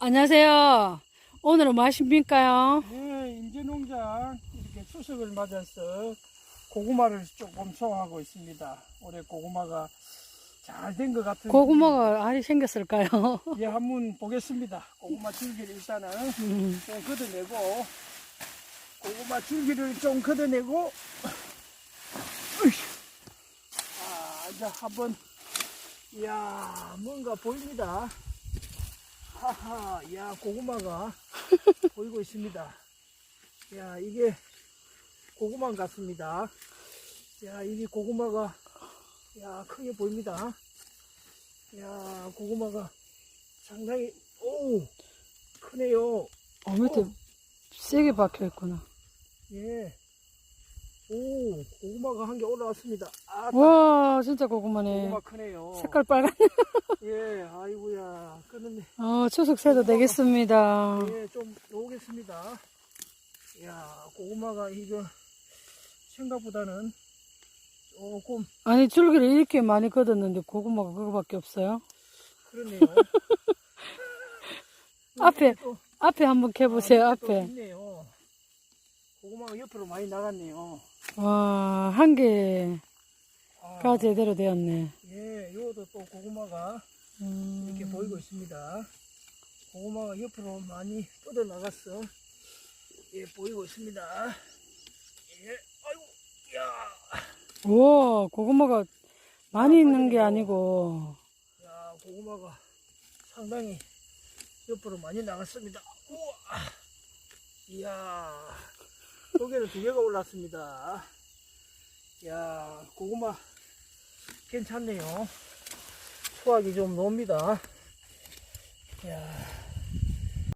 안녕하세요. 오늘은 뭐 하십니까요? 네, 인제농장 이렇게 추석을 맞아서 고구마를 조금 소화하고 있습니다. 올해 고구마가 잘 된 것 같은데 고구마가 알이 생겼을까요? 예, 한번 보겠습니다. 고구마 줄기를 일단은 음, 좀 걷어내고 고구마 줄기를 좀 걷어내고. 아, 이제 한번 이야 뭔가 보입니다. 하하, 야 고구마가 보이고 있습니다. 야 이게 고구마 같습니다. 야 이게 고구마가 야 크게 보입니다. 야 고구마가 상당히 오 크네요. 어, 밑에 세게 박혀 있구나. 예. 오, 고구마가 한 개 올라왔습니다. 아, 와, 진짜 고구마네. 고구마 크네요. 색깔 빨간. 예, 아이고야. 끊었네. 어, 추석 새도 되겠습니다. 예, 좀 놓겠습니다. 이야, 고구마가 이거 생각보다는 조금 아니, 줄기를 이렇게 많이 걷었는데 고구마가 그거밖에 없어요? 그렇네요. 앞에, 또, 앞에 한번 캐보세요, 아, 또 앞에. 있네요. 고구마가 옆으로 많이 나갔네요. 와, 한 개가 아, 제대로 되었네. 예, 요것도 또 고구마가 음, 이렇게 보이고 있습니다. 고구마가 옆으로 많이 뻗어 나갔어. 예, 보이고 있습니다. 예, 아이고, 야, 우와, 고구마가 많이 있는 게 아니고. 야, 고구마가 상당히 옆으로 많이 나갔습니다. 우와, 이야, 여기는 두 개가 올랐습니다. 야, 고구마 괜찮네요. 수확이 좀 놉니다. 야.